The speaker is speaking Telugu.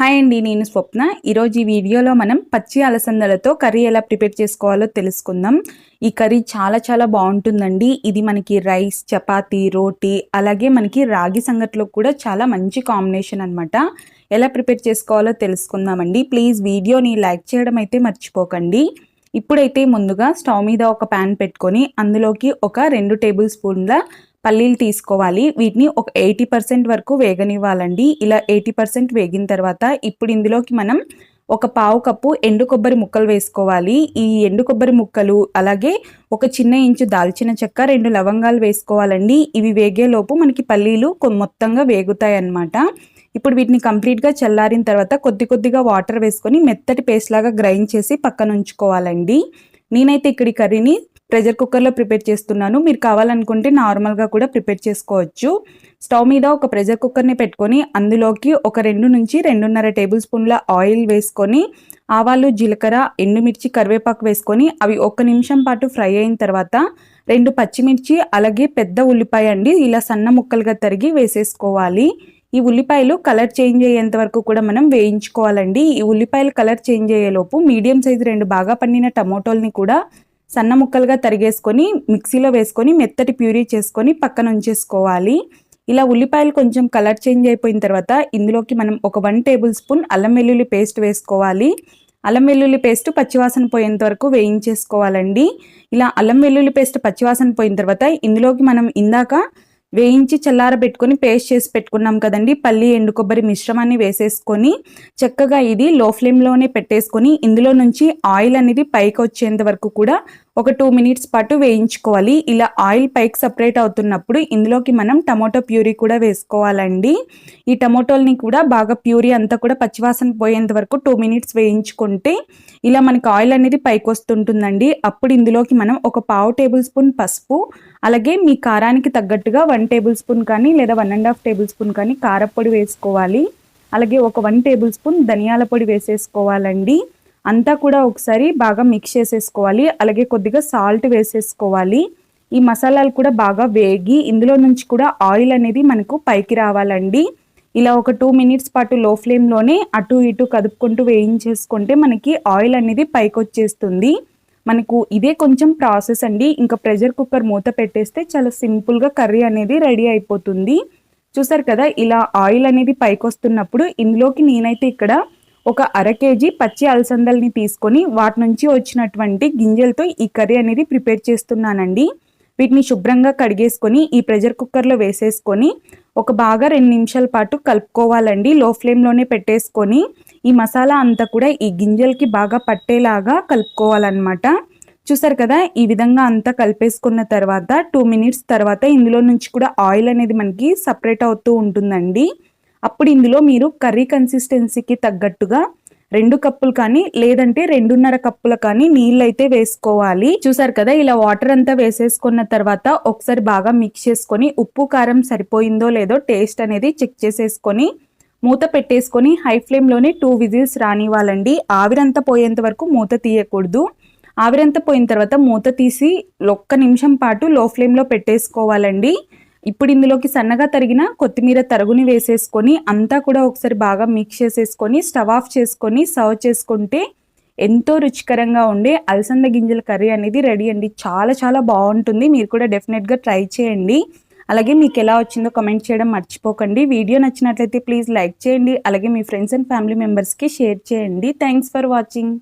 హాయ్ అండి నేను స్వప్న. ఈరోజు ఈ వీడియోలో మనం పచ్చి అలసందలతో కర్రీ ఎలా ప్రిపేర్ చేసుకోవాలో తెలుసుకుందాం. ఈ కర్రీ చాలా చాలా బాగుంటుందండి. ఇది మనకి రైస్ చపాతీ రోటీ అలాగే మనకి రాగి సంగట్లో కూడా చాలా మంచి కాంబినేషన్ అనమాట ఎలా ప్రిపేర్ చేసుకోవాలో తెలుసుకుందామండి. ప్లీజ్ వీడియోని లైక్ చేయడం అయితే మర్చిపోకండి. ఇప్పుడైతే ముందుగా స్టవ్ మీద ఒక ప్యాన్ పెట్టుకొని అందులోకి ఒక రెండు టేబుల్ స్పూన్ల పల్లీలు తీసుకోవాలి. వీటిని ఒక ఎయిటీ పర్సెంట్ వరకు వేగనివ్వాలండి. ఇలా ఎయిటీ పర్సెంట్ వేగిన తర్వాత ఇప్పుడు ఇందులోకి మనం ఒక పావు కప్పు ఎండు కొబ్బరి ముక్కలు వేసుకోవాలి. ఈ ఎండు కొబ్బరి ముక్కలు అలాగే ఒక చిన్న ఇంచు దాల్చిన చెక్క రెండు లవంగాలు వేసుకోవాలండి. ఇవి వేగేలోపు మనకి పల్లీలు మొత్తంగా వేగుతాయి అన్నమాట ఇప్పుడు వీటిని కంప్లీట్గా చల్లారిన తర్వాత కొద్ది కొద్దిగా వాటర్ వేసుకొని మెత్తటి పేస్ట్ లాగా గ్రైండ్ చేసి పక్కన ఉంచుకోవాలండి. నేనైతే ఇక్కడ కర్రీని ప్రెషర్ కుక్కర్లో ప్రిపేర్ చేస్తున్నాను. మీరు కావాలనుకుంటే నార్మల్గా కూడా ప్రిపేర్ చేసుకోవచ్చు. స్టవ్ మీద ఒక ప్రెషర్ కుక్కర్ని పెట్టుకొని అందులోకి ఒక రెండు నుంచి రెండున్నర టేబుల్ స్పూన్ల ఆయిల్ వేసుకొని ఆవాలు జీలకర్ర ఎండుమిర్చి కరివేపాకు వేసుకొని అవి ఒక నిమిషం పాటు ఫ్రై అయిన తర్వాత రెండు పచ్చిమిర్చి అలాగే పెద్ద ఉల్లిపాయ అండి ఇలా సన్న ముక్కలుగా తరిగి వేసేసుకోవాలి. ఈ ఉల్లిపాయలు కలర్ చేంజ్ అయ్యేంత వరకు కూడా మనం వేయించుకోవాలండి. ఈ ఉల్లిపాయలు కలర్ చేంజ్ అయ్యేలోపు మీడియం సైజు రెండు బాగా పండిన టమోటోల్ని కూడా సన్న ముక్కలుగా తరిగేసుకొని మిక్సీలో వేసుకొని మెత్తటి ప్యూరీ చేసుకొని పక్కన ఉంచేసుకోవాలి. ఇలా ఉల్లిపాయలు కొంచెం కలర్ చేంజ్ అయిపోయిన తర్వాత ఇందులోకి మనం ఒక వన్ టేబుల్ స్పూన్ అల్లం వెల్లుల్లి పేస్ట్ వేసుకోవాలి. అల్లం వెల్లుల్లి పేస్ట్ పచ్చివాసన పోయేంత వరకు వేయించేసుకోవాలండి. ఇలా అల్లం వెల్లుల్లి పేస్ట్ పచ్చివాసన పోయిన తర్వాత ఇందులోకి మనం ఇందాక వేయించి చల్లారబెట్టుకొని పేస్ట్ చేసి పెట్టుకున్నాం కదండి. పల్లి ఎండు కొబ్బరి మిశ్రమాన్ని వేసేసుకొని చక్కగా ఇది లో ఫ్లేమ్లోనే పెట్టేసుకొని ఇందులో నుంచి ఆయిల్ అనేది పైకి వచ్చేంత వరకు కూడా ఒక టూ మినిట్స్ పాటు వేయించుకోవాలి. ఇలా ఆయిల్ పైకి సపరేట్ అవుతున్నప్పుడు ఇందులోకి మనం టమాటో ప్యూరీ కూడా వేసుకోవాలండి. ఈ టమాటోల్ని కూడా బాగా ప్యూరీ అంతా కూడా పచ్చివాసన పోయేంత వరకు టూ మినిట్స్ వేయించుకుంటే ఇలా మనకి ఆయిల్ అనేది పైకి వస్తుంటుందండి. అప్పుడు ఇందులోకి మనం ఒక పావు టేబుల్ స్పూన్ పసుపు అలాగే మీ కారానికి తగ్గట్టుగా వన్ టేబుల్ స్పూన్ కానీ లేదా one and half table spoon కానీ కారపొడి వేసుకోవాలి. అలాగే ఒక వన్ టేబుల్ స్పూన్ ధనియాల పొడి వేసేసుకోవాలండి. అంతా కూడా ఒకసారి బాగా మిక్స్ చేసేసుకోవాలి. అలాగే కొద్దిగా సాల్ట్ వేసేసుకోవాలి. ఈ మసాలాలు కూడా బాగా వేగి ఇందులో నుంచి కూడా ఆయిల్ అనేది మనకు పైకి రావాలండి. ఇలా ఒక టూ మినిట్స్ పాటు లో ఫ్లేమ్లోనే అటు ఇటు కదుపుకుంటూ వేయించేసుకుంటే మనకి ఆయిల్ అనేది పైకి వచ్చేస్తుంది. మనకు ఇదే కొంచెం ప్రాసెస్ అండి. ఇంకా ప్రెషర్ కుక్కర్ మూత పెట్టేస్తే చాలా సింపుల్గా కర్రీ అనేది రెడీ అయిపోతుంది. చూసారు కదా ఇలా ఆయిల్ అనేది పైకి వస్తున్నప్పుడు ఇందులోకి నేనైతే ఇక్కడ ఒక అర కేజీ పచ్చి అలసందల్ని తీసుకొని వాటి నుంచి వచ్చినటువంటి గింజలతో ఈ కర్రీ అనేది ప్రిపేర్ చేస్తున్నానండి. వీటిని శుభ్రంగా కడిగేసుకొని ఈ ప్రెషర్ కుక్కర్లో వేసేసుకొని ఒక బాగా రెండు నిమిషాల పాటు కలుపుకోవాలండి. లో ఫ్లేమ్లోనే పెట్టేసుకొని ఈ మసాలా అంతా కూడా ఈ గింజలకి బాగా పట్టేలాగా కలుపుకోవాలన్నమాట. చూసారు కదా ఈ విధంగా అంతా కలిపేసుకున్న తర్వాత టూ మినిట్స్ తర్వాత ఇందులో నుంచి కూడా ఆయిల్ అనేది మనకి సపరేట్ అవుతూ ఉంటుందండి. అప్పుడు ఇందులో మీరు కర్రీ కన్సిస్టెన్సీకి తగ్గట్టుగా రెండు కప్పులు కానీ లేదంటే రెండున్నర కప్పుల కానీ నీళ్ళు అయితే వేసుకోవాలి. చూసారు కదా ఇలా వాటర్ అంతా వేసేసుకున్న తర్వాత ఒకసారి బాగా మిక్స్ చేసుకొని ఉప్పు కారం సరిపోయిందో లేదో టేస్ట్ అనేది చెక్ చేసేసుకొని మూత పెట్టేసుకొని హై ఫ్లేమ్లోనే టూ విజిల్స్ రానివ్వాలండి. ఆవిరంతా పోయేంత వరకు మూత తీయకూడదు. ఆవిరంతా పోయిన తర్వాత మూత తీసి ఒక్క నిమిషం పాటు లో ఫ్లేమ్లో పెట్టేసుకోవాలండి. ఇప్పుడు ఇందులోకి సన్నగా తరిగిన కొత్తిమీర తరుగుని వేసేసుకొని అంతా కూడా ఒకసారి బాగా మిక్స్ చేసేసుకొని స్టవ్ ఆఫ్ చేసుకొని సర్వ్ చేసుకుంటే ఎంతో రుచికరంగా ఉండే అలసంద గింజల కర్రీ అనేది రెడీ అండి. చాలా చాలా బాగుంటుంది. మీరు కూడా డెఫినెట్గా ట్రై చేయండి. అలాగే మీకు ఎలా వచ్చిందో కమెంట్ చేయడం మర్చిపోకండి. వీడియో నచ్చినట్లయితే ప్లీజ్ లైక్ చేయండి. అలాగే మీ ఫ్రెండ్స్ అండ్ ఫ్యామిలీ మెంబర్స్కి షేర్ చేయండి. Thanks for watching